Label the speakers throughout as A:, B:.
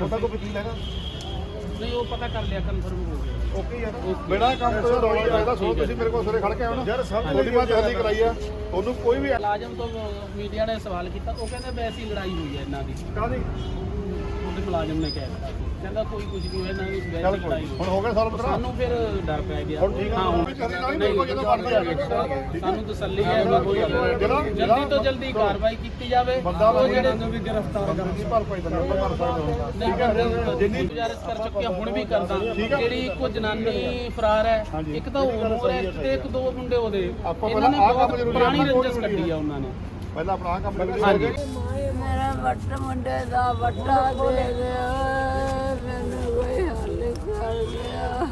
A: ਤੁਹਾਡਾ ਕੋਈ ਵਕੀਲ ਹੈਗਾ?
B: ਨਹੀਂ ਉਹ ਪਤਾ ਕਰ ਲਿਆ ਕਨਫਰਮ ਹੋ ਗਿਆ।
A: ਓਕੇ ਯਾਰ ਮੇਰਾ ਕੰਮ ਤੋਂ ਰੌਲਾ ਪੈਦਾ ਸੋ। ਤੁਸੀਂ ਮੇਰੇ ਕੋਲ ਸਵੇਰੇ ਖੜ ਕੇ ਆਓ ਨਾ। ਯਾਰ ਸਭ ਤੁਹਾਡੀ ਬਾਤ ਜਲਦੀ ਕਰਾਈ ਆ। ਤੁਹਾਨੂੰ ਕੋਈ ਵੀ
B: ਮੁਲਾਜ਼ਮ ਤੋਂ ਮੀਡੀਆ ਨੇ ਸਵਾਲ ਕੀਤਾ ਉਹ ਕਹਿੰਦੇ ਵੈਸੀ ਲੜਾਈ ਹੋਈ ਹੈ ਇਹਨਾਂ ਦੀ।
A: ਕਾਹਦੀ?
B: ਉਹਦੇ ਮੁਲਾਜ਼ਮ ਨੇ ਕਹਿ। ਕਹਿੰਦਾ ਕੋਈ ਕੁਝ ਨਹੀਂ ਹੋਇਆ ਇਹਨਾਂ ਦੀ
A: ਚੱਲ ਕੋਈ
B: ਲੜਾਈ
A: ਹੁਣ ਹੋ ਗਿਆ ਸਾਲ ਬਤਰਾ
B: ਸਾਨੂੰ ਫਿਰ ਡਰ ਪੈ ਗਿਆ।
A: ਹੁਣ ਠੀਕ ਆ।
B: ਹਾਂ,
A: ਹੁਣ ਵੀ ਕਰੀ ਨਾਲ ਹੀ ਮੇਰੇ ਕੋਲ ਜਦੋਂ ਬਣਦੀ ਆ। ਗਈ
B: ਸਾਨੂੰ ਤਸੱਲੀ ਹੈ ਵੀ ਕੋਈ
A: ਜਿਹੜਾ-
B: ਜਲਦੀ ਤੋਂ ਜਲਦੀ ਕਾਰਵਾਈ ਕੀਤੀ ਜਾਵੇ।
A: ਬੰਦਾ
B: ਉਹ ਜਿਹੜੇ
A: ਨੂੰ ਵੀ ਗ੍ਰਿਫਤਾਰ ਕਰਕੇ ਭਰ ਪਾਈ ਤਾਂ ਆਪਾਂ ਕਰ ਸਕਦੇ ਹਾਂ
B: ਨਹੀਂ ਕਰ ਜਿੰਨੀ ਗੁਜ਼ਾਰਿਸ਼ ਕਰ ਚੁੱਕਿਆ ਹੁਣ ਵੀ ਕਰਦਾ। ਜਿਹੜੀ ਇੱਕੋ ਜਨਾਨੀ ਫਰਾਰ ਹੈ ਇੱਕ ਤਾਂ ਉਹ ਹੋਰ ਹੈ ਤੇ ਇੱਕ ਦੋ ਮੁੰਡੇ ਉਹਦੇ।
A: ਆਪਾਂ
B: ਇਹਨਾਂ ਨੇ
A: ਪਹਿਲਾਂ ਆਹ
B: ਬਹੁਤ
A: ਜ਼ਰੂਰੀ
B: ਪੁਰਾਣੀ
A: ਕੋਈ
B: ਰੰਜਸ ਕੱਢੀ ਆ ਉਹਨਾਂ ਨੇ।
A: ਪਹਿਲਾਂ ਆਪਣਾ ਆਹ ਕੰਮ ਨਿਬੜ
B: ਹਾਂਜੀ।
C: ਮੇਰਾ ਵੱਟ ਮੁੰਡੇ ਦਾ ਵੱਟਾ ਦੇ ਦੇ ਮੈਨੂੰ ਕੋਈ ਹੱਲ ਕਰ ਗਿਆ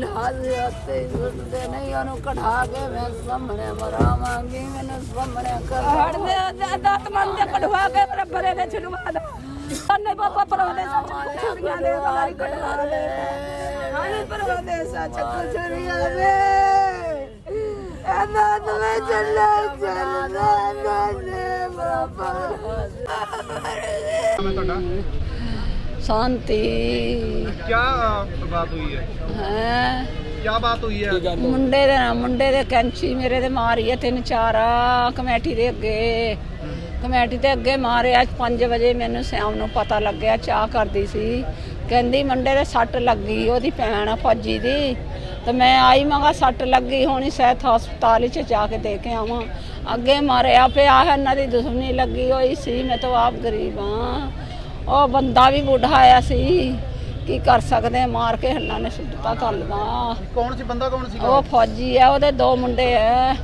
C: ਨਹੀਂ ਮੇਰੀ ਲਾਜ ਹੱਥੇ ਸੁਣਦੇ ਨਹੀਂ ਉਹਨੂੰ ਕਢਾ ਕੇ ਮੈਂ ਸਾਹਮਣੇ ਮਰਾਵਾਂਗੀ ਮੈਨੂੰ ਸਾਹਮਣੇ ਕਰ
D: ਹੜ ਦੇ ਦਾਤ ਮੰਨ ਦੇ ਕਢਵਾ ਕੇ ਮੇਰੇ ਬਰੇ ਦੇ ਛਡਵਾ ਦਾ ਅੰਨੇ ਬਾਬਾ ਪਰਵਾਦੇ ਛੁਰੀਆਂ ਦੇ ਵਾਲੀ ਕਢਵਾ ਦੇ ਹਾਏ ਪਰਵਾਦੇ ਸੱਚ ਕੁਛਰੀਆਂ ਵੇ ਇਹਨਾਂ ਨੂੰ ਮੈਂ ਚੱਲੇ ਚੱਲਦਾ ਨੇ ਬਾਬਾ
C: ਸ਼ਾਂਤੀ
E: क्या बात हुई है ਕੀ ਬਾਤ ਹੋਈ ਹੈ
C: ਮੁੰਡੇ ਦੇ ਨਾਲ ਮੁੰਡੇ ਦੇ ਕੈਂਚੀ ਮੇਰੇ ਦੇ ਮਾਰੀ ਹੈ ਤਿੰਨ ਚਾਰ ਕਮੇਟੀ ਦੇ ਅੱਗੇ। ਕਮੇਟੀ ਦੇ ਅੱਗੇ ਮਾਰਿਆ 5 ਵਜੇ ਮੈਨੂੰ ਸਿਆਮ ਨੂੰ ਪਤਾ ਲੱਗਿਆ ਚਾਹ ਕਰਦੀ ਸੀ। ਕਹਿੰਦੀ ਮੁੰਡੇ ਦੇ ਸੱਟ ਲੱਗੀ ਉਹਦੀ ਭੈਣ ਆ ਫੌਜੀ ਦੀ। ਤੇ ਮੈਂ ਆਈ ਮਗਾ ਸੱਟ ਲੱਗੀ ਹੋਣੀ ਸਹਿਤ ਹਸਪਤਾਲ ਵਿੱਚ ਜਾ ਕੇ ਦੇ ਕੇ ਆਵਾਂ। ਅੱਗੇ ਮਾਰਿਆ ਪਿਆ ਹੈ ਇਹਨਾਂ ਦੀ ਦੁਸ਼ਮਣੀ ਲੱਗੀ ਹੋਈ ਸੀ ਮੈਂ ਤਾਂ ਆਪ ਗਰੀਬ ਹਾਂ ਉਹ ਬੰਦਾ ਵੀ ਬੁੱਢਾ ਆਇਆ ਸੀ। ਕੀ ਕਰ ਸਕਦੇ ਆ? ਮਾਰ ਕੇ ਹੰਨਾ ਨੇ ਸਿੱਧਾ ਕਰ
E: ਲਗਾ ਕੌਣ ਸੀ? ਬੰਦਾ ਕੌਣ ਸੀਗਾ?
C: ਉਹ ਫੌਜੀ ਆ ਉਹਦੇ ਦੋ ਮੁੰਡੇ ਆ।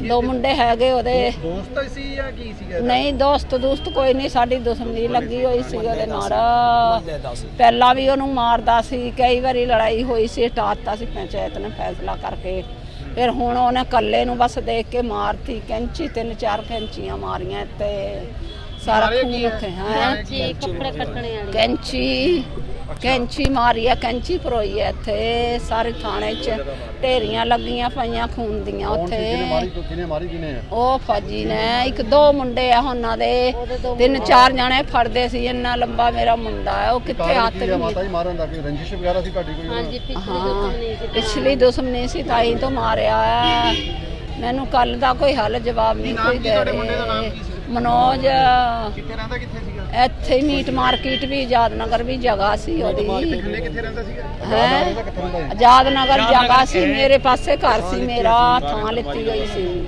C: ਦੋ ਮੁੰਡੇ ਹੈਗੇ ਉਹਦੇ।
E: ਦੋਸਤ ਸੀ ਜਾਂ ਕੀ ਸੀਗਾ
C: ਨਹੀਂ ਦੋਸਤ ਦੋਸਤ ਕੋਈ ਨਹੀਂ ਸਾਡੀ ਦੁਸ਼ਮਣੀ ਲੱਗੀ ਹੋਈ ਸੀ ਉਹਦੇ ਨਾਲ। ਪਹਿਲਾਂ ਵੀ ਉਹਨੂੰ ਮਾਰਦਾ ਸੀ ਕਈ ਵਾਰੀ ਲੜਾਈ ਹੋਈ ਸੀ ਹਟਾਤਾ ਸੀ ਪੰਚਾਇਤ ਨੇ ਫੈਸਲਾ ਕਰਕੇ। ਫਿਰ ਹੁਣ ਉਹਨੇ ਕੱਲੇ ਨੂੰ ਬਸ ਦੇਖ ਕੇ ਮਾਰਤੀ ਕੈਂਚੀ ਤਿੰਨ ਚਾਰ ਕੈਂਚੀਆਂ ਮਾਰੀਆਂ ਤੇ ਸਾਰਾ ਖੂਨ ਹੈ?
D: ਕੈਂਚੀ ਕੱਪੜੇ ਕੱਟਣੇ ਵਾਲੀ।
C: ਕੈਂਚੀ। ਕੈਂਚੀ ਮਾਰੀ ਆ ਕੈਂਚੀ ਪਰੋਈ ਆ ਇੱਥੇ ਸਾਰੇ ਥਾਣੇ 'ਚ ਢੇਰੀਆਂ ਲੱਗੀਆਂ ਪਈਆਂ ਖੂਨ ਦੀਆਂ ਉੱਥੇ। ਉਹ ਫੌਜੀ ਨੇ ਇੱਕ ਦੋ ਮੁੰਡੇ ਆ ਉਹਨਾਂ ਦੇ ਤਿੰਨ ਚਾਰ ਜਾਣੇ ਫੜਦੇ ਸੀ ਇੰਨਾ ਲੰਬਾ ਮੇਰਾ ਮੁੰਡਾ ਉਹ ਕਿੱਥੇ ਹੱਥ ਨਹੀਂ
A: ਮਾਤਾ ਜੀ ਮਾਰਨ ਦਾ ਕੋਈ ਰੰਜਿਸ਼ ਵਗੈਰਾ ਸੀ ਤੁਹਾਡੀ ਕੋਈ?
D: ਹਾਂਜੀ ਪਿਛਲੀ
C: ਦੁਸ਼ਮਣੀ ਸੀ ਤਾਈ ਤੋਂ ਮਾਰਿਆ ਮੈਨੂੰ ਕੱਲ ਦਾ ਕੋਈ ਹੱਲ ਜਵਾਬ ਨਹੀਂ ਕੋਈ ਦੇ ਮਨੋਜ।
E: ਕਿੱਥੇ ਰਹਿੰਦਾ ਕਿੱਥੇ
C: ਇੱਥੇ ਮੀਟ ਮਾਰਕੀਟ ਵੀ ਆਜ਼ਾਦ ਨਗਰ ਵੀ ਜਗ੍ਹਾ ਸੀ ਉਹਦੀ।
E: ਥੱਲੇ ਕਿੱਥੇ ਰਹਿੰਦਾ ਸੀਗਾ?
C: ਹੈ? ਆਜ਼ਾਦ ਨਗਰ ਜਗ੍ਹਾ ਸੀ ਮੇਰੇ ਪਾਸੇ ਘਰ ਸੀ ਮੇਰਾ ਥਾਂ ਲਿੱਤੀ ਹੋਈ ਸੀ।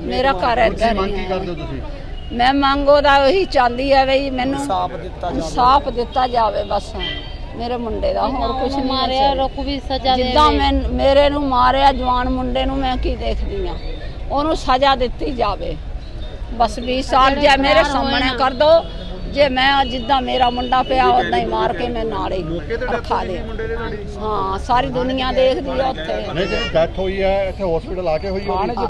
C: ਮੇਰਾ ਘਰ ਇੱਧਰ
A: ਮੰਗ ਕੀ ਕਰਦੇ ਹੋ ਤੁਸੀਂ?
C: ਮੈਂ ਮੰਗੋ ਦਾ ਉਹੀ ਚਾਹੁੰਦੀ ਹੈ ਬਈ ਮੈਨੂੰ ਇਨਸਾਫ ਦਿੱਤਾ ਜਾਵੇ। ਇਨਸਾਫ ਦਿੱਤਾ ਜਾਵੇ ਬਸ। ਮੇਰੇ ਮੁੰਡੇ ਦਾ ਹੋਰ ਕੁਝ ਨਹੀਂ
D: ਮਾਰਿਆ ਰੋਕ ਵੀ ਸਜ਼ਾ ਦੇ
C: ਜਿੱਦਾਂ ਮੈਂ ਮੇਰੇ ਨੂੰ ਮਾਰਿਆ ਜਵਾਨ ਮੁੰਡੇ ਨੂੰ ਮੈਂ ਕੀ ਦੇਖਦੀ ਆ? ਉਹਨੂੰ ਸਜ਼ਾ ਦਿੱਤੀ ਜਾਵੇ। ਬਸ 20 ਸਾਲ ਜੇ ਮੇਰੇ ਸਾਹਮਣੇ ਕਰ ਦੋ। ਜੇ ਮੈਂ ਅੱਜ ਜਿੱਦਾਂ ਮੇਰਾ ਮੁੰਡਾ ਪਿਆ ਉਦਾਂ ਹੀ ਮਾਰ ਕੇ ਮੈਂ ਨਾਲੇ ਰੱਖਾ ਦੇ। ਹਾਂ ਸਾਰੀ ਦੁਨੀਆ ਦੇਖਦੀ ਆ ਉੱਥੇ।
A: ਨਹੀਂ ਜਿਹੜੀ ਡੈਥ ਹੋਈ ਹੈ ਇੱਥੇ ਹਸਪੀਟਲ ਆ ਕੇ ਹੋਈ ਹੋਣੀ
C: ਨਾ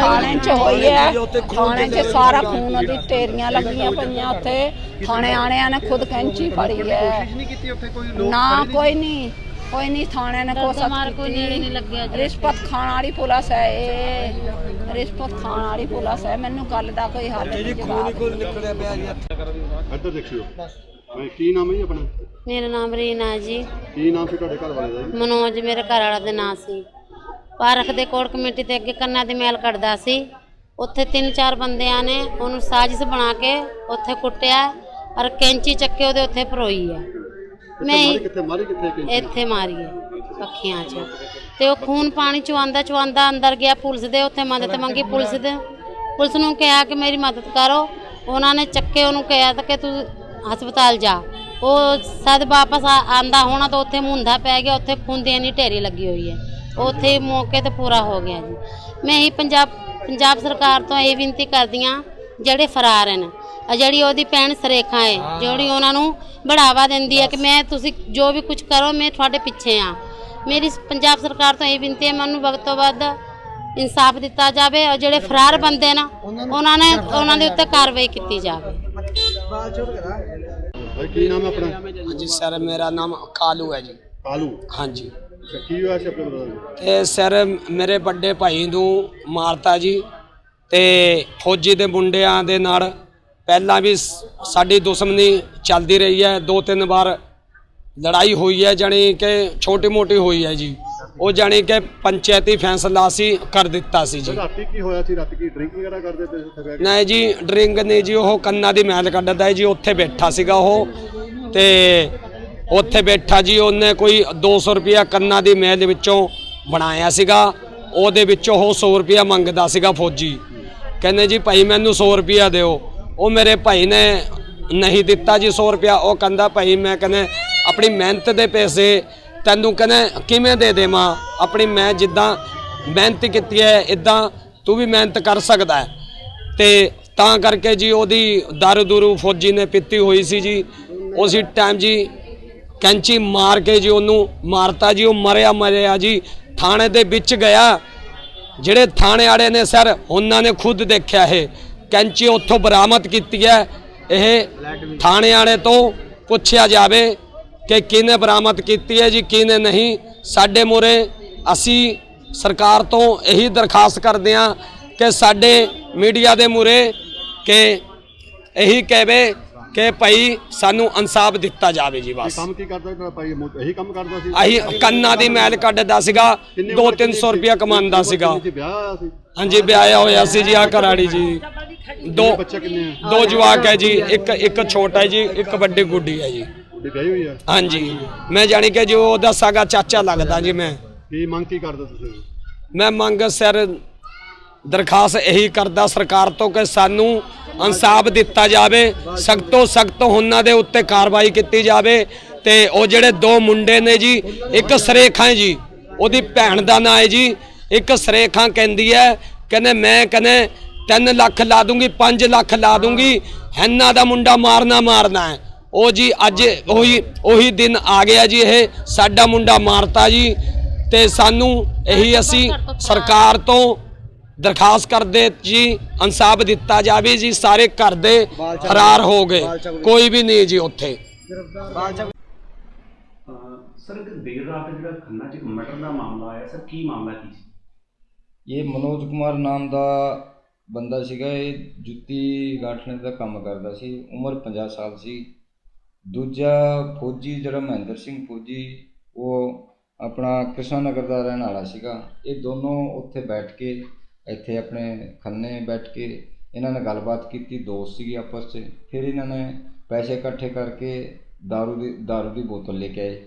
C: ਥਾਣੇ 'ਚ ਹੋਈ ਹੈ ਥਾਣੇ 'ਚ ਸਾਰਾ ਖੂਨ ਉਹਦੀ ਟੇਰੀਆਂ ਲੱਗੀਆਂ ਪਈਆਂ ਉੱਥੇ। ਥਾਣੇ ਆਣਿਆਂ ਨੇ ਖੁਦ ਕੈਂਚੀ ਫੜੀ ਹੈ ਨਾ ਕੋਈ ਨਹੀਂ। ਕੋਈ ਨਹੀਂ ਥਾਣੇ ਨੇ ਕੋਈ
D: ਸਖਤ ਕੀਤੀ
C: ਰਿਸ਼ਵਤ ਖਾਣ ਵਾਲੀ ਪੁਲਿਸ ਹੈ ਇਹ। ਰਿਸ਼ਵਤ ਖਾਣ ਵਾਲੀ ਪੁਲਿਸ ਹੈ ਮੈਨੂੰ ਗੱਲ ਦਾ ਕੋਈ ਹੱਲ ਨਹੀਂ ਜਵਾਬ
A: ਇੱਧਰ ਦੇਖਿਓ। ਮੈਂ ਕੀ ਨਾਮ ਹੈ ਜੀ ਆਪਣਾ?
D: ਮੇਰਾ ਨਾਮ ਰੀਨਾ ਜੀ।
A: ਕੀ ਨਾਮ ਸੀ ਤੁਹਾਡੇ ਘਰ ਵਾਲੇ ਦਾ ਜੀ?
D: ਮਨੋਜ ਮੇਰੇ ਘਰ ਵਾਲਾ ਦੇ ਨਾਂ ਸੀ। ਪਾਰਕ ਦੇ ਕੋਲ ਕਮੇਟੀ ਤੇ ਅੱਗੇ ਕੰਨਾਂ ਦੇ ਮੈਲ ਕੱਢਦਾ ਸੀ। ਉੱਥੇ ਤਿੰਨ ਚਾਰ ਬੰਦਿਆਂ ਨੇ ਉਹਨੂੰ ਸਾਜ਼ਿਸ਼ ਬਣਾ ਕੇ ਉੱਥੇ ਕੁੱਟਿਆ ਔਰ ਕੈਂਚੀ ਚੱਕੇ ਉਹਦੇ ਉੱਥੇ ਪਰੋਈ ਹੈ। ਮੈਂ
A: ਕਿੱਥੇ ਮਾਰੀ ਕਿੱਥੇ
D: ਇੱਥੇ ਮਾਰੀ ਹੈ ਅੱਖੀਆਂ 'ਚ। ਤੇ ਉਹ ਖੂਨ ਪਾਣੀ ਚੁਆਂਦਾ ਚੁਆਂਦਾ ਅੰਦਰ ਗਿਆ ਪੁਲਿਸ ਦੇ ਉੱਥੇ ਮਦਦ ਮੰਗੀ ਪੁਲਿਸ ਦੇ। ਪੁਲਿਸ ਨੂੰ ਕਿਹਾ ਕਿ ਮੇਰੀ ਮਦਦ ਕਰੋ। ਉਹਨਾਂ ਨੇ ਚੱਕੇ ਉਹਨੂੰ ਕਿਹਾ ਕਿ ਤੂੰ ਹਸਪਤਾਲ ਜਾ। ਉਹ ਸਦ ਵਾਪਸ ਆ- ਆਂਦਾ ਹੋਣਾ ਤਾਂ ਉੱਥੇ ਮੁੰਦਾ ਪੈ ਗਿਆ ਉੱਥੇ ਖੂਨ ਦੀ ਇੰਨੀ ਢੇਰੀ ਲੱਗੀ ਹੋਈ ਹੈ। ਉੱਥੇ ਮੌਕੇ ਤੇ ਪੂਰਾ ਹੋ ਗਿਆ ਜੀ। ਮੈਂ ਹੀ ਪੰਜਾਬ ਪੰਜਾਬ ਸਰਕਾਰ ਤੋਂ ਇਹ ਬੇਨਤੀ ਕਰਦੀ ਹਾਂ ਜਿਹੜੇ ਫਰਾਰ ਹਨ ਆ ਜਿਹੜੀ ਉਹਦੀ ਭੈਣ ਸਰੇਖਾ ਹੈ ਜਿਹੜੀ ਉਹਨਾਂ ਨੂੰ ਬੜਾਵਾ ਦਿੰਦੀ ਹੈ ਕਿ ਮੈਂ ਤੁਸੀਂ ਜੋ ਵੀ ਕੁਝ ਕਰੋ ਮੈਂ ਤੁਹਾਡੇ ਪਿੱਛੇ ਆ ਮੇਰੀ ਪੰਜਾਬ ਸਰਕਾਰ ਤੋਂ ਇਹ ਬੇਨਤੀ ਹੈ ਮੈਨੂੰ ਵਕਤ ਤੋਂ ਵੱਧ ਇਨਸਾਫ ਦਿੱਤਾ ਜਾਵੇ ਔਰ ਜਿਹੜੇ ਫਰਾਰ ਬੰਦੇ ਨਾ ਉਹਨਾਂ ਨੇ ਉਹਨਾਂ ਦੇ ਉੱਤੇ ਕਾਰਵਾਈ ਕੀਤੀ ਜਾਵੇ।
A: ਭਾਈ ਕੀ ਨਾਮ ਹੈ ਆਪਣਾ?
F: ਹਾਂਜੀ ਸਰ ਮੇਰਾ ਨਾਮ ਕਾਲੂ ਹੈ ਜੀ।
A: ਕਾਲੂ?
F: ਹਾਂਜੀ।
A: ਅੱਛਾ, ਕੀ ਹੋਇਆ ਸੀ ਆਪਣੇ ਬ੍ਰਦਰ ਨੂੰ
F: ਤੇ ਸਰ ਮੇਰੇ ਵੱਡੇ ਭਾਈ ਨੂੰ ਮਾਰਤਾ ਜੀ ਤੇ ਫੌਜੀ ਦੇ ਮੁੰਡਿਆਂ ਦੇ ਨਾਲ ਪਹਿਲਾਂ ਵੀ ਸ- ਸਾਡੀ ਦੁਸ਼ਮਣੀ ਚੱਲਦੀ ਰਹੀ ਹੈ ਦੋ ਤਿੰਨ ਵਾਰ ਲੜਾਈ ਹੋਈ ਹੈ ਜਾਣੀ ਕਿ ਛੋਟੀ ਮੋਟੀ ਹੋਈ ਹੈ ਜੀ। ਉਹ ਜਾਣੀ ਕਿ ਪੰਚਾਇਤੀ ਫੈਸਲਾ ਸੀ ਕਰ ਦਿੱਤਾ ਸੀ ਜੀ।
A: ਰਾਤੀ ਕੀ ਹੋਇਆ ਸੀ? ਰਾਤੀ ਕੀ ਡਰਿੰਕ ਵਗੈਰਾ ਕਰਦੇ ਤੇ ਉੱਥੇ ਕੇ?
F: ਨਹੀਂ ਜੀ ਡਰਿੰਕ ਨੇ ਜੀ ਉਹ ਕੰਨਾਂ ਦੀ ਮੈਲ ਕੱਢਦਾ ਹੈ ਜੀ ਉੱਥੇ ਬੈਠਾ ਸੀਗਾ ਉਹ। ਤੇ ਉੱਥੇ ਬੈਠਾ ਜੀ ਉਹਨੇ ਕੋਈ 200 ਰੁਪਿਆ ਕੰਨਾਂ ਦੀ ਮੈਲ ਦੇ ਵਿੱਚੋਂ ਬਣਾਇਆ ਸੀਗਾ। ਉਹਦੇ ਵਿੱਚੋਂ ਉਹ 100 ਰੁਪਿਆ ਮੰਗਦਾ ਸੀਗਾ ਫੌਜੀ। ਕਹਿੰਦੇ ਜੀ ਭਾਈ ਮੈਨੂੰ 100 ਰੁਪਿਆ ਦਿਓ। ਉਹ ਮੇਰੇ ਭਾਈ ਨੇ ਨਹੀਂ ਦਿੱਤਾ ਜੀ 100 ਰੁਪਿਆ ਉਹ ਕਹਿੰਦਾ ਭਾਈ ਮੈਂ ਕਹਿੰਦੇ ਆਪਣੀ ਮਿਹਨਤ ਦੇ ਪੈਸੇ ਤੈਨੂੰ ਕਹਿੰਦੇ, ਕਿਵੇਂ ਦੇ ਦੇਵਾਂ? ਆਪਣੀ ਮੈਂ ਜਿੱਦਾਂ ਮਿਹਨਤ ਕੀਤੀ ਹੈ ਇਦਾਂ ਤੂੰ ਵੀ ਮਿਹਨਤ ਕਰ ਸਕਦਾ ਹੈ। ਤੇ ਤਾਂ ਕਰਕੇ ਜੀ ਉਹਦੀ ਦਾਰੂ ਦੂਰੂ ਫੌਜੀ ਨੇ ਪੀਤੀ ਹੋਈ ਸੀ ਜੀ। ਉਸੇ ਟਾਈਮ ਜੀ ਕੈਂਚੀ ਮਾਰ ਕੇ ਜੀ ਉਹਨੂੰ ਮਾਰਤਾ ਜੀ, ਉਹ ਮਰਿਆ ਮਰਿਆ ਜੀ। ਥਾਣੇ ਦੇ ਵਿੱਚ ਗਿਆ। ਜਿਹੜੇ ਥਾਣੇ ਵਾਲੇ ਨੇ ਸਰ, ਉਹਨਾਂ ਨੇ ਖੁਦ ਦੇਖਿਆ ਇਹ। ਕੈਂਚੀ ਉੱਥੋਂ ਬਰਾਮਦ ਕੀਤੀ ਹੈ। ਇਹ ਥਾਣੇ ਵਾਲੇ ਤੋਂ ਪੁੱਛਿਆ ਜਾਵੇ ਕਿ ਕਿਹਨੇ ਬਰਾਮਦ ਕੀਤੀ ਹੈ ਜੀ ਕਿਹਨੇ ਨਹੀਂ। ਸਾਡੇ ਮੂਹਰੇ ਅਸੀਂ ਸਰਕਾਰ ਤੋਂ ਇਹੀ ਦਰਖਾਸਤ ਕਰਦੇ ਹਾਂ ਕਿ ਸਾਡੇ ਮੀਡੀਆ ਦੇ ਮੂਹਰੇ ਕਿ ਇਹੀ ਕਹਵੇ ਕਿ ਭਾਈ ਸਾਨੂੰ ਇਨਸਾਫ ਦਿੱਤਾ ਜਾਵੇ ਜੀ ਬਸ।
A: ਕੰਮ ਕੀ ਕਰਦਾ ਤੇਰਾ ਭਾਈ ਇਹੀ ਕੰਮ ਕਰਦਾ ਸੀ?
F: ਆਹੀ ਕੰਨਾਂ ਦੀ ਮੈਲ ਕੱਢਦਾ ਸੀਗਾ 2-300 ਰੁਪਇਆ ਕਮਾਉਂਦਾ ਸੀਗਾ। ਹਾਂਜੀ ਵਿਆਹਿਆ ਹੋਇਆ ਸੀ ਜੀ ਆ ਘਰਾੜੀ ਜੀ। ਦੋ
A: ਬੱਚੇ ਕਿੰਨੇ ਆ?
F: ਦੋ ਜਵਾਕ ਹੈ ਜੀ ਇੱਕ ਇੱਕ ਛੋਟਾ ਹੈ ਜੀ ਇੱਕ ਵੱਡੀ ਗੁੱਡੀ ਹੈ ਜੀ।
A: ਉਹਦੀ ਵਿਆਹੀ ਹੋਈ ਆ?
F: ਹਾਂਜੀ। ਮੈਂ ਜਾਣੀ ਕਿ ਜੋ ਉਹਦਾ ਸਾਗਾ ਚਾਚਾ ਲੱਗਦਾ ਜੀ ਮੈਂ।
A: ਕੀ ਮੰਗ ਕੀ ਕਰਦੇ ਤੁਸੀਂ?
F: ਮੈਂ ਮੰਗ ਸਰ ਦਰਖਾਸਤ ਇਹੀ ਕਰਦਾ ਸਰਕਾਰ ਤੋਂ ਕਿ ਸਾਨੂੰ ਇਨਸਾਫ ਦਿੱਤਾ ਜਾਵੇ ਸਖਤ ਤੋਂ ਸਖਤ ਉਹਨਾਂ ਦੇ ਉੱਤੇ ਕਾਰਵਾਈ ਕੀਤੀ ਜਾਵੇ ਤੇ ਉਹ ਜਿਹੜੇ ਦੋ ਮੁੰਡੇ ਨੇ ਜੀ ਇੱਕ ਸਰੇਖਾਂ ਹੈ ਜੀ ਉਹਦੀ ਭੈਣ ਦਾ ਨਾਂ ਹੈ ਜੀ ਇੱਕ ਸਰੇਖਾਂ ਕਹਿੰਦੀ ਹੈ ਕਹਿੰਦੇ ਮੈਂ ਕਹਿੰਦੇ 3 ਲੱਖ ਲਾ ਦੂੰਗੀ 5 ਲੱਖ ਲਾ ਦੂੰਗੀ ਹੈਨਾ ਦਾ ਮੁੰਡਾ ਮਾਰਨਾ ਮਾਰਨਾ ਹੈ। ਉਹ ਜੀ ਅੱਜ ਉਹੀ ਉਹੀ ਦਿਨ ਆ ਗਿਆ ਜੀ ਇਹ ਸਾਡਾ ਮੁੰਡਾ ਮਾਰਤਾ ਜੀ ਤੇ ਸਾਨੂੰ ਇਹੀ ਅਸੀਂ ਸਰਕਾਰ ਤੋਂ ਦਰਖਾਸਤ ਕਰਦੇ ਜੀ ਇਨਸਾਫ ਦਿੱਤਾ ਜਾਵੇ ਜੀ ਸਾਰੇ ਘਰ ਦੇ ਫਰਾਰ ਹੋ ਗਏ। ਕੋਈ ਵੀ ਨਹੀਂ ਜੀ ਉੱਥੇ।
G: ਸਰ ਇੱਕ ਦੇਰ ਰਾਤ ਜਿਹੜਾ ਖੰਨਾ ਚ ਇੱਕ ਮਰਡਰ ਦਾ ਮਾਮਲਾ ਆਇਆ ਸਰ ਕੀ ਮਾਮਲਾ ਕੀ ਸੀ?
H: ਇਹ ਮਨੋਜ ਕੁਮਾਰ ਨਾਮ ਦਾ ਬੰਦਾ ਸੀਗਾ ਇਹ ਜੁੱਤੀ ਗਾਂਠਣੇ ਦਾ ਕੰਮ ਕਰਦਾ ਸੀ ਉਮਰ 50 ਸਾਲ ਸੀ। ਦੂਜਾ ਫੌਜੀ ਜਿਹੜਾ ਮਹਿੰਦਰ ਸਿੰਘ ਫੌਜੀ ਉਹ ਆਪਣਾ ਕ੍ਰਿਸ਼ਨ ਨਗਰ ਦਾ ਰਹਿਣ ਵਾਲਾ ਸੀਗਾ ਇਹ ਦੋਨੋਂ ਉੱਥੇ ਬੈਠ ਕੇ ਇੱਥੇ ਆਪਣੇ ਖੰਨੇ ਬੈਠ ਕੇ ਇਹਨਾਂ ਨੇ ਗੱਲਬਾਤ ਕੀਤੀ ਦੋਸਤ ਸੀਗੇ ਆਪਸ 'ਚ ਫਿਰ ਇਹਨਾਂ ਨੇ ਪੈਸੇ ਇਕੱਠੇ ਕਰਕੇ दारू ਦੀ दारू ਦੀ ਬੋਤਲ ਲੈ ਕੇ ਆਏ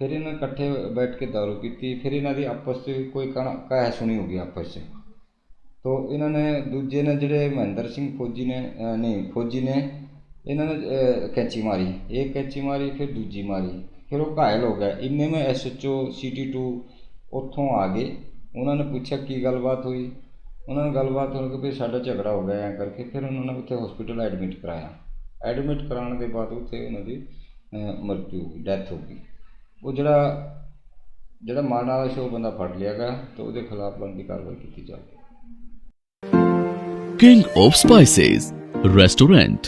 H: ਫਿਰ ਇਹਨਾਂ ਇਕੱਠੇ ਬੈਠ ਕੇ दारू ਪੀਤੀ ਫਿਰ ਇਹਨਾਂ ਦੀ ਆਪਸ 'ਚ ਕੋਈ ਕਹਿ ਸੁਣੀ ਹੋ ਗਈ ਆਪਸ 'ਚ ਤੋ ਇਹਨਾਂ ਨੇ ਦੂਜੇ ਨੇ ਜਿਹੜੇ ਮਹਿੰਦਰ ਸਿੰਘ ਫੌਜੀ ਨੇ ਅਹ ਨਹੀਂ ਫੌਜੀ ਨੇ ਇਹਨਾਂ ਨੇ ਕੈਂਚੀ ਮਾਰੀ, ਇਹ ਕੈਂਚੀ ਮਾਰੀ, ਫਿਰ ਦੂਜੀ ਮਾਰੀ, ਫਿਰ ਉਹ ਘਾਇਲ ਹੋ ਗਿਆ। ਇੰਨੇ ਮੈਂ ਐਸਐਚਓ ਸੀਟੀ2 ਉੱਥੋਂ ਆ ਗਏ। ਉਹਨਾਂ ਨੇ ਪੁੱਛਿਆ, ਕੀ ਗੱਲਬਾਤ ਹੋਈ? ਉਹਨਾਂ ਨੇ ਗੱਲਬਾਤ ਹੋਣ ਕੇ ਵੀ ਸਾਡਾ ਝਗੜਾ ਹੋ ਗਿਆ ਐ ਕਰਕੇ, ਫਿਰ ਉਹਨਾਂ ਨੇ ਉੱਥੇ ਹਸਪੀਟਲ ਐਡਮਿਟ ਕਰਾਇਆ। ਐਡਮਿਟ ਕਰਾਉਣ ਦੇ ਬਾਅਦ ਉੱਥੇ ਉਹਨਾਂ ਦੀ ਮ੍ਰਿਤਿਊ ਹੋ ਗਈ ਡੈਥ ਹੋ ਗਈ। ਉਹ ਜਿਹੜਾ ਜਿਹੜਾ ਮਾਰਨ ਵਾਲਾ ਸ਼ੋਅ ਬੰਦਾ ਫੜ ਲਿਆ ਗਿਆ ਤੇ ਉਹਦੇ ਖਿਲਾਫ ਬਣਦੀ ਕਾਰਵਾਈ ਕੀਤੀ ਜਾਵੇ
I: king of spices restaurant